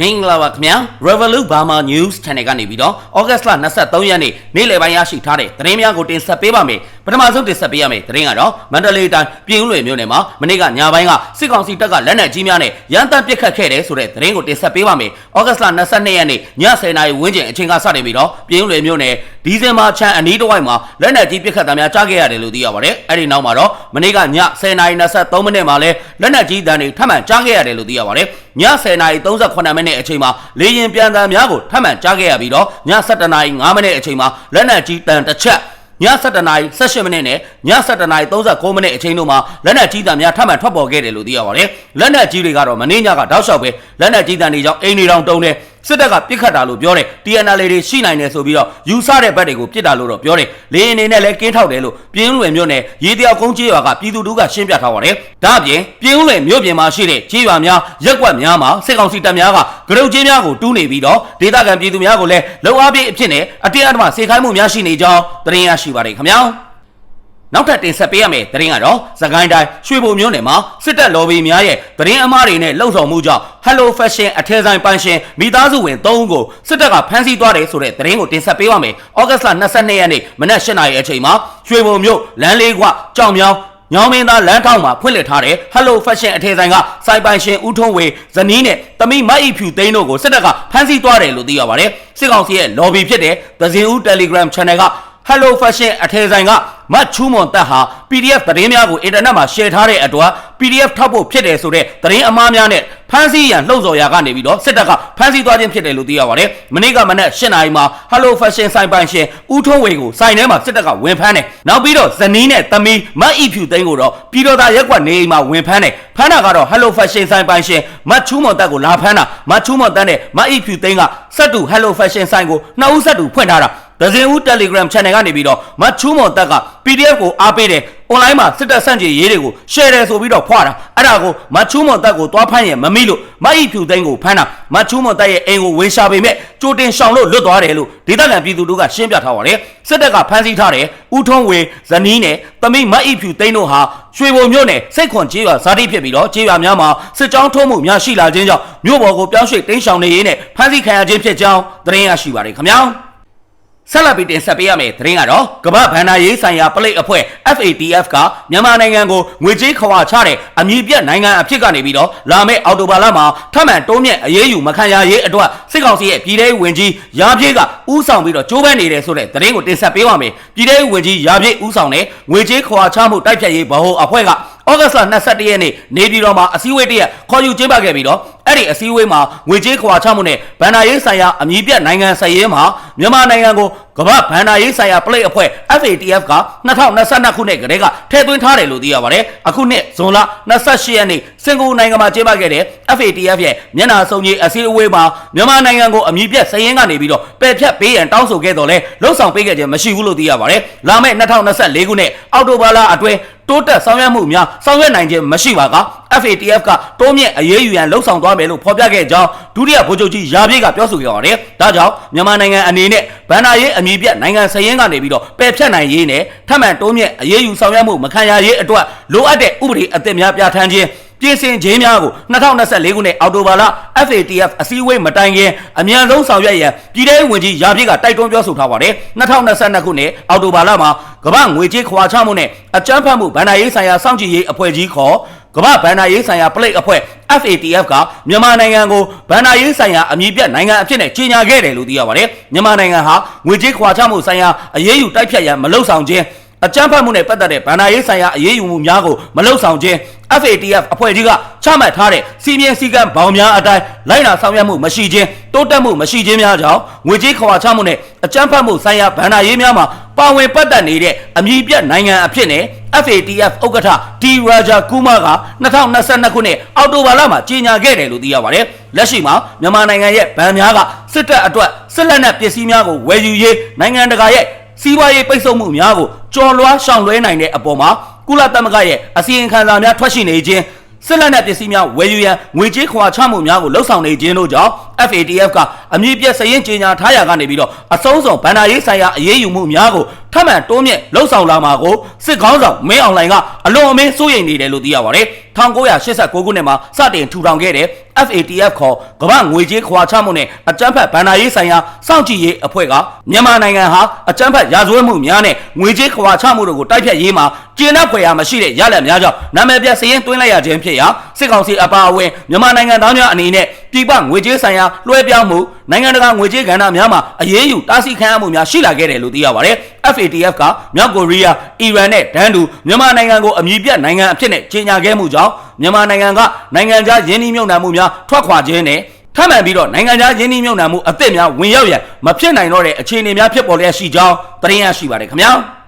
မင်္ဂလာပါခင်ဗျာ Revolut Burma News Channel ကနေပြီးတော့ဩဂတ်စ်လ23ရက်နေ့နေ့လယ်ပိုင်းရရှိထားတဲ့သတင်းများကိုတင်ဆက်ပေးပါမယ်ပထမဆုံးတင်ဆက်ပေးရမယ့်သတင်းကတော့မန္တလေးတိုင်းပြည်ဦးလွေမြို့နယ်မှာမနေ့ကညပိုင်းကစစ်ကောင်စီတပ်ကလက်နက်ကြီးများနဲ့ရန်တပ်ပစ်ခတ်ခဲ့တယ်ဆိုတဲ့သတင်းကိုတင်ဆက်ပေးပါမယ်ဩဂတ်စ်လ22ရက်နေ့ည10:00နာရီဝန်းကျင်အချိန်ကစတင်ပြီးတော့ပြည်ဦးလွေမြို့နယ်ဒီဇင်ဘာချန်အနီးတစ်ဝိုက်မှာလက်နက်ကြီးပစ်ခတ်တာများကြားခဲ့ရတယ်လို့သိရပါတယ်အဲ့ဒီနောက်မှာတော့မနေ့ကည10:23မိနစ်မှာလဲလက်နက်ကြီးတန်းတွေထပ်မံကြားခဲ့ရတယ်လို့သိရပါတယ် ည10:38မိနစ်အချိန်မှာလေရင်ပြန်တန်များကိုထပ်မံကြားခဲ့ရပြီးတော့ည7:05မိနစ်အချိန်မှာလက်နက်ကြီးတန်တစ်ချက်ည7:00နာရီ18မိနစ်နဲ့ည7:00နာရီ39မိနစ်အချိန်တို့မှာလက်နက်ကြီးတံများထပ်မံထွက်ပေါ်ခဲ့တယ်လို့သိရပါတယ်။လက်နက်ကြီးတွေကတော့မင်းညကတောက်လျှောက်ပဲလက်နက်ကြီးတံတွေကြောင့်အိမ်တွေတောင်တုံးတယ် စစ်တပ်ကပြစ်ခတ်တာလို့ပြောတယ် TNL တွေရှိနိုင်တယ်ဆိုပြီးတော့ယူဆတဲ့ဘက်တွေကိုပြစ်တာလို့တော့ပြောတယ်လေရင်နေနဲ့လည်းကင်းထောက်တယ်လို့ပြင်းလွယ်မြို့နယ်ရေတယောက်ကုန်းကျေးရွာကပြည်သူတို့ကရှင်းပြထားပါတယ်ဒါအပြင်ပြင်းလွယ်မြို့ပြင်မှာရှိတဲ့ကျေးရွာများရက်ကွက်များမှာစစ်ကောင်စီတပ်များကဂရုကျေးများကိုတူးနေပြီးတော့ဒေသခံပြည်သူများကိုလည်းလုံအားပြေးအဖြစ်နဲ့အတင်းအဓမ္မစေခိုင်းမှုများရှိနေကြောင်းသတင်းရရှိပါတယ်ခင်ဗျာ နောက်ထပ်တင်ဆက်ပေးရမယ့်သတင်းကတော့သခိုင်းတိုင်းရွှေဘုံမြို့နယ်မှာစစ်တပ်လော်ဘီများရဲ့သတင်းအမှားတွေနဲ့လှုံ့ဆော်မှုကြောင့် Hello Fashion အထည်ဆိုင်ပိုင်ရှင်မိသားစုဝင်3ဦးကိုစစ်တပ်ကဖမ်းဆီးသွားတယ်ဆိုတဲ့သတင်းကိုတင်ဆက်ပေးပါမယ်။ဩဂတ်စ်လ22ရက်နေ့မနက်8:00နာရီအချိန်မှာရွှေဘုံမြို့လမ်းလေးကွကြောင်မြောင်းညောင်မင်းသားလမ်းထောက်မှာဖွင့်လှစ်ထားတဲ့ Hello Fashion အထည်ဆိုင်ကစိုက်ပိုင်ရှင်ဦးထုံးဝေဇနီးနဲ့တမိမတ်ဤဖြူသိန်းတို့ကိုစစ်တပ်ကဖမ်းဆီးသွားတယ်လို့သိရပါတယ်။စစ်ကောင်စီရဲ့ lobby ဖြစ်တဲ့သဇင်ဦး Telegram Channel က Hello Fashion အထည်ဆိုင်ကမတ်ချူးမွန်တက်ဟာ PDF သတင်းများကိုအင်တာနက်မှာ share ထားတဲ့အတွက် PDF ထောက်ဖို့ဖြစ်တယ်ဆိုတဲ့သတင်းအမှားများနဲ့ဖမ်းဆီးရန်လှုံ့ဆော်ရာကနေပြီးတော့စစ်တပ်ကဖမ်းဆီးသွားခြင်းဖြစ်တယ်လို့သိရပါတယ်။မနေ့ကမနက်၈နာရီမှာ Hello Fashion ဆိုင်ပိုင်ရှင်ဦးထုံးဝေကိုဆိုင်ထဲမှာစစ်တပ်ကဝင်ဖမ်းတယ်။နောက်ပြီးတော့ဇနီးနဲ့သမီးမတ်ဤဖြူသိန်းကိုတော့ပြည်တော်သားရက်ကွက်နေအိမ်မှာဝင်ဖမ်းတယ်။ဖမ်းတာကတော့ Hello Fashion ဆိုင်ပိုင်ရှင်မတ်ချူးမွန်တက်ကိုလာဖမ်းတာမတ်ချူးမွန်တက်နဲ့မတ်ဤဖြူသိန်းကစက်တူ Hello Fashion ဆိုင်ကိုနှစ်ဦးစက်တူဖွင့်ထားတာ ဒဇင်ဦး Telegram Channel ကနေပြီးတော့မတ်ချူးမွန်တက်က PDF ကိုအားပေးတယ် online မှာစစ်တပ်ဆန့်ကျင်ရေးတွေကို share တယ်ဆိုပြီးတော့ဖွာတာအဲ့ဒါကိုမတ်ချူးမွန်တက်ကိုသွားဖမ်းရင်မမိလို့မတ်ဤဖြူသိန်းကိုဖမ်းတာမတ်ချူးမွန်တက်ရဲ့အိမ်ကိုဝင်ရှာပေမဲ့ကြိုတင်ရှောင်လို့လွတ်သွားတယ်လို့ဒေသခံပြည်သူတို့ကရှင်းပြထားပါတယ်စစ်တပ်ကဖမ်းဆီးထားတယ်ဦးထုံးဝေဇနီးနဲ့တမိမတ်ဤဖြူသိန်းတို့ဟာရွှေဘုံမြို့နယ်စိတ်ခွန်ကျေးရွာဇာတိဖြစ်ပြီးတော့ကျေးရွာများမှာစစ်ကြောင်းထုံးမှုများရှိလာခြင်းကြောင့်မြို့ပေါ်ကိုပြောင်းရွှေ့တင်းရှောင်နေရင်းနဲ့ဖမ်းဆီးခံရခြင်းဖြစ်ကြောင်းသတင်းရရှိပါတယ်ခင်ဗျာ ဆက်လက်ပြီးတင်ဆက်ပေးရမယ့်သတင်းကတော့ကမ္ဘာဗန္ဒာရေးဆိုင်ရာပလိတ်အဖွဲ့ FATF ကမြန်မာနိုင်ငံကိုငွေကြေးခွာချတဲ့အမည်ပြတ်နိုင်ငံအဖြစ်ကနေပြီးတော့လာမယ့်အော်တိုဘာလမှာထပ်မံတိုးမြင့်အရေးယူမခံရရေးအတွက်စစ်ကောင်စီရဲ့ပြည်ထောင်ဝင်ကြီးရာပြည့်ကဥဆောင်ပြီးတော့ကြိုးပမ်းနေတယ်ဆိုတဲ့သတင်းကိုတင်ဆက်ပေးပါမယ်ပြည်ထောင်ဝင်ကြီးရာပြည့်ဥဆောင်တဲ့ငွေကြေးခွာချမှုတိုက်ဖြတ်ရေးဗဟိုအဖွဲ့ကဩဂတ်စ်လ22ရက်နေ့နေပြည်တော်မှာအစည်းအဝေးတရက်ခေါ်ယူကျင်းပခဲ့ပြီးတော့အဲ့ဒီအစည်းအဝေးမှာငွေကြေးခွာချမှုနဲ့ဗန္ဒာရေးဆိုင်ရာအမည်ပြနိုင်ငံဆိုင်ရေးမှာမြန်မာနိုင်ငံကိုကမ္ဘာဗန္ဒာရေးဆိုင်ရာပလိတ်အဖွဲ့ FATF က2022ခုနှစ်ကတည်းကထည့်သွင်းထားတယ်လို့သိရပါတယ်အခုနှစ်ဇွန်လ28ရက်နေ့စင်ကာပူနိုင်ငံမှာကျင်းပခဲ့တဲ့ FATF ရဲ့မျက်နှာစုံကြီးအစည်းအဝေးမှာမြန်မာနိုင်ငံကိုအမည်ပြဆိုင်ရင်ကနေပြီးတော့ပယ်ဖြတ်ပေးရန်တောင်းဆိုခဲ့တော်လဲလှုပ်ဆောင်ပေးခဲ့ခြင်းမရှိဘူးလို့သိရပါတယ်လာမယ့်2024ခုနှစ်အောက်တိုဘာလအတွင်းတိုးတက်ဆောင်ရွက်မှုများဆောင်ရွက်နိုင်ခြင်းမရှိပါက FATF ကတိုးမြင့်အရေးယူရန်လှုံ့ဆော်သွားမယ်လို့ဖော်ပြခဲ့ကြောင်းဒုတိယဗိုလ်ချုပ်ကြီးရာပြည့်ကပြောဆိုခဲ့ပါတယ်။ဒါကြောင့်မြန်မာနိုင်ငံအနေနဲ့ဗန္ဒာရေးအမည်ပြနိုင်ငံစရင်ကနေပြီးတော့ပယ်ဖြတ်နိုင်ရေးနဲ့ထပ်မံတိုးမြင့်အရေးယူဆောင်ရွက်မှုမခံရရေးအတွက်လိုအပ်တဲ့ဥပဒေအသစ်များပြဋ္ဌာန်းခြင်းပြင်ဆင်ခြင်းများကို2024ခုနှစ်အောက်တိုဘာလ FATF အစည်းအဝေးမတိုင်ခင်အမြန်ဆုံးဆောင်ရွက်ရန်ပြည်ထောင်ဝင်ကြီးရာပြည့်ကတိုက်တွန်းပြောဆိုထားပါတယ်2022ခုနှစ်အောက်တိုဘာလမှာကမ္ဘာငွေကြေးခွာချမှုနဲ့အကြမ်းဖက်မှုဗန္ဒာရေးဆိုင်ရာစောင့်ကြည့်ရေးအဖွဲ့ကြီးခေါ် ကမ္ဘာဗန္ဒာရေးဆိုင်ရာပလိတ်အဖွဲ့ FATF ကမြန်မာနိုင်ငံကိုဗန္ဒာရေးဆိုင်ရာအမည်ပြနိုင်ငံအဖြစ်နဲ့ကြေညာခဲ့တယ်လို့သိရပါတယ်မြန်မာနိုင်ငံဟာငွေကြေးခွာချမှုဆိုင်ရာအရေးယူတိုက်ဖြတ်ရန်မလုပ်ဆောင်ခြင်းအကြမ်းဖက်မှုနဲ့ပတ်သက်တဲ့ဗန္ဒာရေးဆိုင်ရာအရေးယူမှုများကိုမလုပ်ဆောင်ခြင်း FATF အဖွဲ့ကြီးကချမှတ်ထားတဲ့စီမင်းစည်းကမ်းဘောင်များအတိုင်းလိုက်နာဆောင်ရွက်မှုမရှိခြင်းတိုးတက်မှုမရှိခြင်းများကြောင့်ငွေကြေးခွာချမှုနဲ့အကြမ်းဖက်မှုဆိုင်ရာဗန္ဒာရေးများမှာပါဝင်ပတ်သက်နေတဲ့အမည်ပြနိုင်ငံအဖြစ်နဲ့ FATF ဥက္ကဋ္ဌဒီရာဂျာကူမာက2022ခုနှစ်အောက်တိုဘာလမှာကြေညာခဲ့တယ်လို့သိရပါတယ်။လက်ရှိမှာမြန်မာနိုင်ငံရဲ့ဗန်များကစစ်တပ်အတွက်စစ်လက်နက်ပစ္စည်းများကိုဝယ်ယူရေးနိုင်ငံတကာရဲ့စီးပွားရေးပိတ်ဆို့မှုများကိုကြော်လွှားရှောင်လွှဲနိုင်တဲ့အပေါ်မှာ ကုလသမဂ္ဂရဲ့အစီရင်ခံစာများထွက်ရှိနေခြင်းစစ်လက်နက်ပစ္စည်းများဝယ်ယူရန်ငွေကြေးခွာချမှုများကိုလှုံ့ဆော်နေခြင်းတို့ကြောင့် FATF ကအမည်ပြစရင်ကြေညာထားရကနေပြီးတော့အဆုံးစုံဗန္ဒာရေးဆိုင်ရာအရေးယူမှုများကိုထပ်မံတိုးမြင့်လှုပ်ဆောင်လာမှာကိုစစ်ကောင်းဆောင်မင်းအောင်လှိုင်ကအလွန်အမင်းစိုးရိမ်နေတယ်လို့သိရပါတယ် 1989ခုနှစ်မှာစတင်ထူထောင်ခဲ့တဲ့ FATF ခေါ်ကမ္ဘာငွေကြေးခွာချမှုနဲ့အကြမ်းဖက်ဗန်နာရေးဆိုင်ရာစောင့်ကြည့်ရေးအဖွဲ့ကမြန်မာနိုင်ငံဟာအကြမ်းဖက်ရာဇဝတ်မှုများနဲ့ငွေကြေးခွာချမှုတို့ကိုတိုက်ဖြတ်ရေးမှာကျင်းတဲ့ဖွယ်ရာမရှိတဲ့ရလဒ်များကြောင့်နာမည်ပြစရင်တွင်းလိုက်ရခြင်းဖြစ်ရာ စစ်ကောင်စီအပါအဝင်မြန်မာနိုင်ငံသားများအနေနဲ့ပြည်ပငွေကြေးဆိုင်ရာလွှဲပြောင်းမှုနိုင်ငံတကာငွေကြေးကဏ္ဍများမှာအရေးယူတားဆီးခံရမှုများရှိလာခဲ့တယ်လို့သိရပါတယ် FATF ကမြောက်ကိုရီးယားအီရန်နဲ့ဒန်တူမြန်မာနိုင်ငံကိုအမြင့်ပြတ်နိုင်ငံအဖြစ်နဲ့ကြေညာခဲ့မှုကြောင့်မြန်မာနိုင်ငံကနိုင်ငံခြားယင်းနှိမ့်မြုံနှံမှုများထွက်ခွာခြင်းနဲ့ထပ်မံပြီးတော့နိုင်ငံခြားယင်းနှိမ့်မြုံနှံမှုအသစ်များဝင်ရောက်ရန်မဖြစ်နိုင်တော့တဲ့အခြေအနေများဖြစ်ပေါ်လျက်ရှိကြောင်းသတင်းရရှိပါတယ်ခင်ဗျာ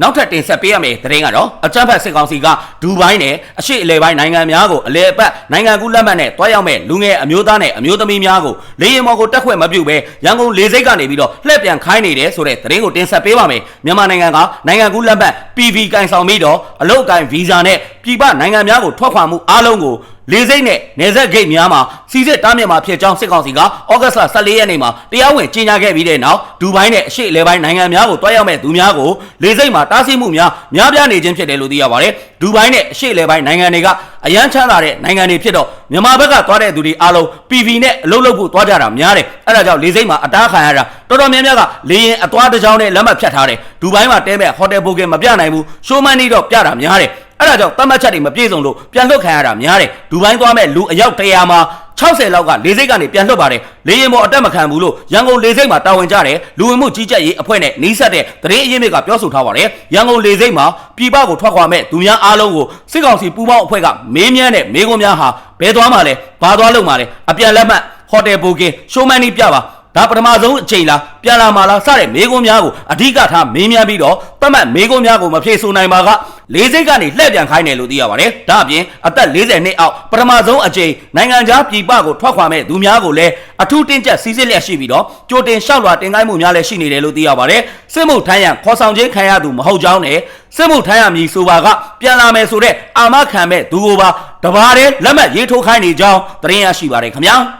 နောက်ထပ်တင်ဆက်ပေးရမယ့်သတင်းကတော့အကြမ်းဖက်စစ်ကောင်စီကဒူဘိုင်းနဲ့အရှိအလဲပိုင်းနိုင်ငံများကိုအလဲအပတ်နိုင်ငံကူးလက်မှတ်နဲ့တွားရောက်မဲ့လူငယ်အမျိုးသားနဲ့အမျိုးသမီးများကိုလေရင်မော်ကိုတက်ခွင့်မပြုဘဲရန်ကုန်လေဆိပ်ကနေပြီးတော့လှည့်ပြန်ခိုင်းနေတယ်ဆိုတဲ့သတင်းကိုတင်ဆက်ပေးပါမယ်မြန်မာနိုင်ငံကနိုင်ငံကူးလက်မှတ် PV ကန်ဆောင်ပြီးတော့အလုတ်ကန်ဗီဇာနဲ့ပြည်ပနိုင်ငံများကိုထွက်ခွာမှုအားလုံးကို လေစိတ်နဲ့နေဆက်ဂိတ်များမှာစီစစ်တားမြစ်မှာဖြစ်ကြောင်းစစ်ကောင်စီကဩဂတ်စ်လ14ရက်နေ့မှာတရားဝင်ကြေညာခဲ့ပြီးတဲ့နောက်ဒူဘိုင်းနဲ့အရှေ့အလဲပိုင်းနိုင်ငံများကိုတွားရောက်မဲ့သူများကိုလေစိတ်မှာတားဆီးမှုများများပြားနေခြင်းဖြစ်တယ်လို့သိရပါတယ်ဒူဘိုင်းနဲ့အရှေ့အလဲပိုင်းနိုင်ငံတွေကအရန်ချမ်းသာတဲ့နိုင်ငံတွေဖြစ်တော့မြန်မာဘက်ကသွားတဲ့သူတွေအားလုံး PV နဲ့အလုပ်လုပ်ဖို့သွားကြတာများတယ်အဲ့ဒါကြောင့်လေစိတ်မှာအတားခံရတာတော်တော်များများကလေရင်အသွားတစ်ကြောင်းနဲ့လက်မှတ်ဖြတ်ထားတယ်ဒူဘိုင်းမှာတဲမဲ့ဟိုတယ်ဘိုကင်မပြနိုင်ဘူးရှိုးမန်းနီတော့ပြတာများတယ် အဲ့ဒါကြောင့်တတ်မှတ်ချက်တွေမပြည့်စုံလို့ပြန်လွတ်ခံရတာများတယ်ဒူဘိုင်းသွားမဲ့လူအယောက်100မှာ60လောက်ကလေစိတ်ကနေပြန်လွတ်ပါတယ်လေရင်ပေါ်အတက်မခံဘူးလို့ရန်ကုန်လေစိတ်မှာတာဝန်ကျတယ်လူဝင်မှုကြီးကြပ်ရေးအဖွဲ့နဲ့နှီးဆက်တဲ့သတင်းအရင်းမြစ်ကပြောဆိုထားပါတယ်ရန်ကုန်လေစိတ်မှာပြည်ပကိုထွက်ခွာမဲ့သူများအားလုံးကိုစစ်ကောင်စီပူးပေါင်းအဖွဲ့ကမေးမြန်းတဲ့မေးခွန်းများဟာဘယ်သွားမှလဲဘာသွားလို့မှလဲအပြန်လက်မှတ်ဟိုတယ်ဘိုကင်ရှိုးမန်းနီးပြပါ ဒါပထမဆုံးအချိန်လားပြန်လာမှာလားစတဲ့မေးခွန်းများကိုအဓိကထားမေးမြန်းပြီးတော့ပတ်မှတ်မေးခွန်းများကိုမဖြေဆိုနိုင်ပါကလေးစိတ်ကနေလှည့်ပြန်ခိုင်းတယ်လို့သိရပါတယ်။ဒါအပြင်အသက်40နှစ်အောက်ပထမဆုံးအချိန်နိုင်ငံခြားပြည်ပကိုထွက်ခွာမဲ့သူများကိုလည်းအထူးတင်းကျပ်စီစစ်လျက်ရှိပြီးတော့ကြိုတင်လျှောက်လွှာတင်ခိုင်းမှုများလည်းရှိနေတယ်လို့သိရပါတယ်။စစ်မှုထမ်းရန်ခေါ်ဆောင်ခြင်းခံရသူမဟုတ်ကြောင်းနဲ့စစ်မှုထမ်းရမည်ဆိုပါကပြန်လာမယ်ဆိုတဲ့အာမခံမဲ့သူကိုပါတဘာတဲ့လက်မှတ်ရေးထိုးခိုင်းနေကြောင်းသတင်းရရှိပါတယ်ခင်ဗျာ။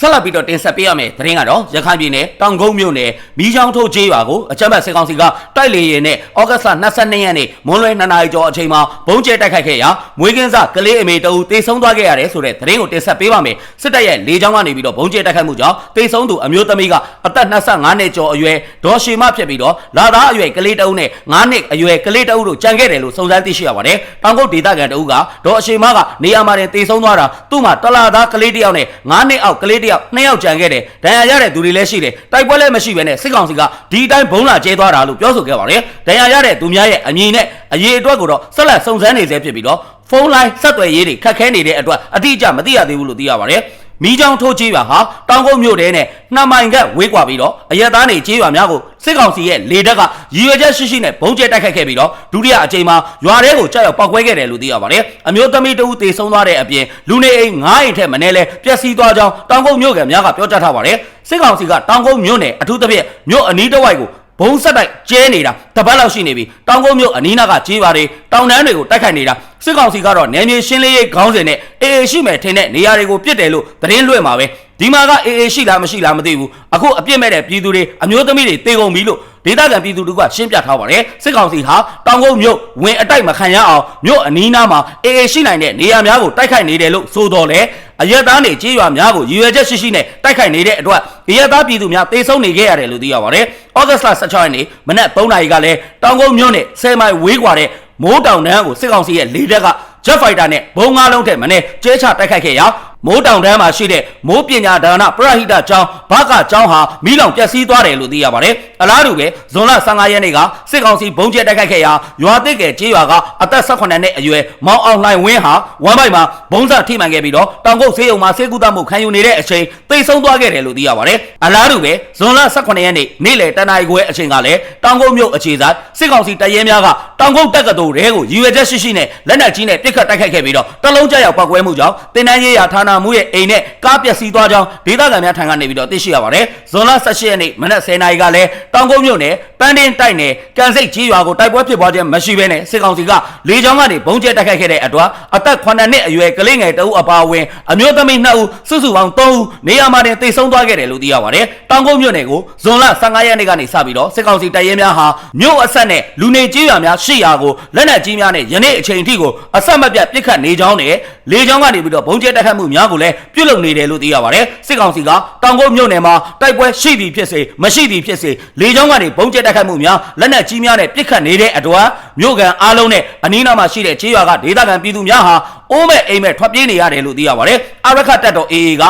ဆက်လက်ပြီးတော့တင်ဆက်ပေးရမယ့်သတင်းကတော့ရခိုင်ပြည်နယ်တောင်ကုန်းမြို့နယ်မီးချောင်းထုတ်ကျေးရွာကိုအကြမ်းဖက်စစ်ကောင်စီကတိုက်လေရင်နဲ့ဩဂတ်စ်လ22ရက်နေ့မွန်းလွဲ2နာရီကျော်အချိန်မှာဘုံကျဲတိုက်ခိုက်ခဲ့ရာမွေးကင်းစကလေးအမေတအူတေဆုံးသွားခဲ့ရတယ်ဆိုတဲ့သတင်းကိုတင်ဆက်ပေးပါမယ်စစ်တပ်ရဲ့လေကြောင်းကနေပြီးတော့ဘုံကျဲတိုက်ခိုက်မှုကြောင့်တေဆုံးသူအမျိုးသမီးကအသက်25နှစ်ကျော်အရွယ်ဒေါ်ရှီမဖြစ်ပြီးတော့လာသားအရွယ်ကလေးတအုပ်နဲ့9နှစ်အရွယ်ကလေးတအုပ်တို့ကြံခဲ့တယ်လို့စုံစမ်းသိရှိရပါတယ်တောင်ကုတ်ဒေသခံတအုပ်ကဒေါ်အရှိမကနေရာမှာတင်တေဆုံးသွားတာသူ့မှာတလာသားကလေးတယောက်နဲ့9နှစ်အောက်ကလေးတယောက်2ယောက်ကြံခဲ့တယ်ဒဏ်ရာရတဲ့သူတွေလည်းရှိတယ်တိုက်ပွဲလည်းမရှိဘဲနဲ့စစ်ကောင်စီကဒီအတိုင်းဘုံလာကျဲသွားတာလို့ပြောဆိုခဲ့ပါတယ်ဒဏ်ရာရတဲ့သူများရဲ့အမည်နဲ့အရေးအတွက်ကိုတော့ဆက်လက်စုံစမ်းနေဆဲဖြစ်ပြီးတော့ဖုန်းလိုင်းဆက်သွယ်ရေးတွေခက်ခဲနေတဲ့အတွက်အတိအကျမသိရသေးဘူးလို့သိရပါတယ် မီးချောင်းထိုးကြီးရွာဟာတောင်ကုန်းမြို့တဲနဲ့နှစ်မိုင်ကဝေးကွာပြီးတော့အရက်သားနေကြီးရွာများကိုစစ်ကောင်စီရဲ့လေတပ်ကရည်ရွယ်ချက်ရှိရှိနဲ့ဘုံကျဲတိုက်ခိုက်ခဲ့ပြီးတော့ဒုတိယအကြိမ်မှာရွာထဲကိုကြောက်ရောက်ပောက်ကွဲခဲ့တယ်လို့သိရပါတယ်အမျိုးသမီးတဦးတေဆုံးသွားတဲ့အပြင်လူနေအိမ်9အိမ်ထက်မနည်းလဲပျက်စီးသွားကြောင်းတောင်ကုန်းမြို့ကန်များကပြောကြားထားပါတယ်စစ်ကောင်စီကတောင်ကုန်းမြို့နယ်အထူးသဖြင့်မြို့အနီးတစ်ဝိုက်ကို ဘုံဆက်တိုက်ကျဲနေတာတပတ်လောက်ရှိနေပြီတောင်ကုန်းမြို့အနီးနားကကြေးပါတွေတောင်တန်းတွေကိုတိုက်ခိုက်နေတာစစ်ကောင်စီကတော့နယ်မြေရှင်းလင်းရေးခေါင်းစဉ်နဲ့အေအေရှိမယ်ထင်တဲ့နေရာတွေကိုပြစ်တယ်လို့သတင်းလွှင့်မှာပဲဒီမှာကအေအေရှိလားမရှိလားမသိဘူးအခုအပြစ်မဲ့တဲ့ပြည်သူတွေအမျိုးသမီးတွေတေကုန်ပြီလို့ဒေသခံပြည်သူတို့ကရှင်းပြထားပါတယ်စစ်ကောင်စီဟာတောင်ကုန်းမြို့ဝင်အတိုက်မခံရအောင်မြို့အနီးနားမှာအေအေရှိနိုင်တဲ့နေရာများကိုတိုက်ခိုက်နေတယ်လို့ဆိုတော်လဲ အရက်သားနေကြေးရွာများကိုရည်ရွယ်ချက်ရှိရှိနဲ့တိုက်ခိုက်နေတဲ့အတွက်အရက်သားပြည်သူများတေဆုံးနေခဲ့ရတယ်လို့သိရပါတယ်။ဩဂတ်စ်လ16ရက်နေ့မနက်3နာရီကလည်းတောင်ကုန်းမြို့နယ်10မိုင်ဝေးကွာတဲ့မိုးတောင်တန်းကိုစစ်ကောင်စီရဲ့လေတပ်က Jet Fighter နဲ့ဘုံငါးလုံးထက်မနေ့ကျဲချတိုက်ခိုက်ခဲ့ရာ မိုးတောင်တန်းမှာရှိတဲ့မိုးပညာဒါနပရဟိတကျောင်းဘကကျောင်းဟာမိလောင်ပျက်စီးသွားတယ်လို့သိရပါတယ်။အလားတူပဲဇွန်လ15ရက်နေ့ကစစ်ကောင်စီဘုံကျဲတိုက်ခိုက်ခဲ့ရာရွာတစ်ကယ်ကျေးရွာကအသက်18နှစ်အရွယ်မောင်အောင်လှိုင်ဝင်းဟာဝမ်းပိုက်မှာဘုံစထိမှန်ခဲ့ပြီးတော့တောင်ကုတ်ဆေးရုံမှာဆေးကုသမှုခံယူနေတဲ့အချိန်သိဆုံးသွားခဲ့တယ်လို့သိရပါတယ်။အလားတူပဲဇွန်လ18ရက်နေ့နေ့လယ်တနာရီခွဲအချိန်ကလည်းတောင်ကုတ်မြို့အခြေဆိုင်စစ်ကောင်စီတရဲများကတောင်ကုတ်တက္ကသိုလ်ရဲကိုရည်ရွယ်ချက်ရှိရှိနဲ့လက်နက်ကြီးနဲ့ပစ်ခတ်တိုက်ခိုက်ခဲ့ပြီးတော့တလုံးကြောက်ပောက်ကွဲမှုကြောင့်တင်တန်းရေးရာဌာနနာမှုရဲ့အိမ်နဲ့ကားပျက်စီးသွားကြောင်းဒေသခံများထံကနေပြီးတော့သိရှိရပါတယ်။ဇွန်လ18ရက်နေ့မနက်10:00နာရီကလည်းတောင်ကုန်းမြို့နယ်ပန်းတင်းတိုက်နယ်ကန်စိတ်ကြီးရွာကိုတိုက်ပွဲဖြစ်ပွားခြင်းမရှိဘဲနဲ့စစ်ကောင်စီကလေကြောင်းကနေဘုံကျဲတိုက်ခိုက်ခဲ့တဲ့အတွက်အသက်9နှစ်အရွယ်ကလေးငယ်တအုပ်အပါအဝင်အမျိုးသမီး2ဦးစုစုပေါင်း3ဦးနေရာမှာတင်တိတ်ဆုံးသွားခဲ့တယ်လို့သိရပါတယ်။တောင်ကုန်းမြို့နယ်ကိုဇွန်လ15ရက်နေ့ကနေစပြီးတော့စစ်ကောင်စီတပ်ရဲများဟာမြို့အဆက်နဲ့လူနေကြီးရွာများရှိရာကိုလက်နက်ကြီးများနဲ့ယနေ့အချိန်ထိကိုအဆက်မပြတ်ပစ်ခတ်နေကြောင်းနဲ့ လေကြောင်းကနေပြီးတော့ဘုံကျဲတိုက်ခိုက်မှုများကိုလည်းပြုလုပ်နေတယ်လို့သိရပါတယ်။စစ်ကောင်စီကတောင်ကုန်းမြို့နယ်မှာတိုက်ပွဲရှိသည်ဖြစ်စေမရှိသည်ဖြစ်စေလေကြောင်းကနေဘုံကျဲတိုက်ခိုက်မှုများလက်နက်ကြီးများနဲ့ပစ်ခတ်နေတဲ့အတွက်မြို့ကန်အားလုံးနဲ့အနီးနားမှာရှိတဲ့ခြေရွာကဒေသခံပြည်သူများဟာအိုးမဲ့အိမ်မဲ့ထွက်ပြေးနေရတယ်လို့သိရပါတယ်။အရခတ်တပ်တော် AA က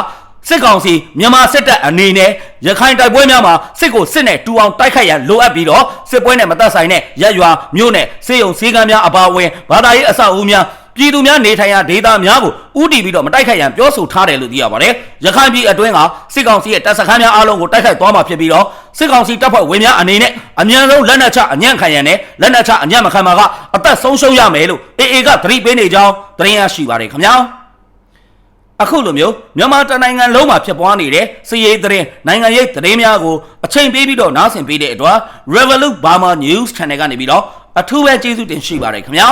စစ်ကောင်စီမြန်မာစစ်တပ်အနေနဲ့ရခိုင်တိုက်ပွဲများမှာစစ်ကိုစစ်နဲ့တူအောင်တိုက်ခိုက်ရန်လိုအပ်ပြီးတော့စစ်ပွဲနဲ့မသက်ဆိုင်တဲ့ရက်ရွာမြို့နဲ့စေယုံစေကမ်းများအပါအဝင်ဘာသာရေးအဆောက်အဦများ ပြည်သူများနေထိုင်ရာဒေသများကိုဥတီပြီးတော့မတိုက်ခိုက်ရန်ပြောဆိုထားတယ်လို့သိရပါတယ်။ရခိုင်ပြည်အတွင်းကစစ်ကောင်စီရဲ့တပ်စခန်းများအားလုံးကိုတိုက်ခိုက်သွားမှာဖြစ်ပြီးတော့စစ်ကောင်စီတပ်ဖွဲ့ဝင်များအနေနဲ့အမြန်ဆုံးလက်နက်ချအညံ့ခံရန်နဲ့လက်နက်ချအညံ့မခံမှာကအသက်ဆုံးရှုံးရမယ်လို့ AA ကသတိပေးနေကြောင်းသတင်းရရှိပါတယ်ခင်ဗျာ။အခုလိုမျိုးမြန်မာတိုင်းနိုင်ငံလုံးမှာဖြစ်ပွားနေတဲ့စီးရေးသတင်းနိုင်ငံရေးသတင်းများကိုအချိန်ပေးပြီးတော့နားဆင်ပေးတဲ့အတွက် Revolut Burma News Channel ကနေပြီးတော့အထူးပဲကျေးဇူးတင်ရှိပါတယ်ခင်ဗျာ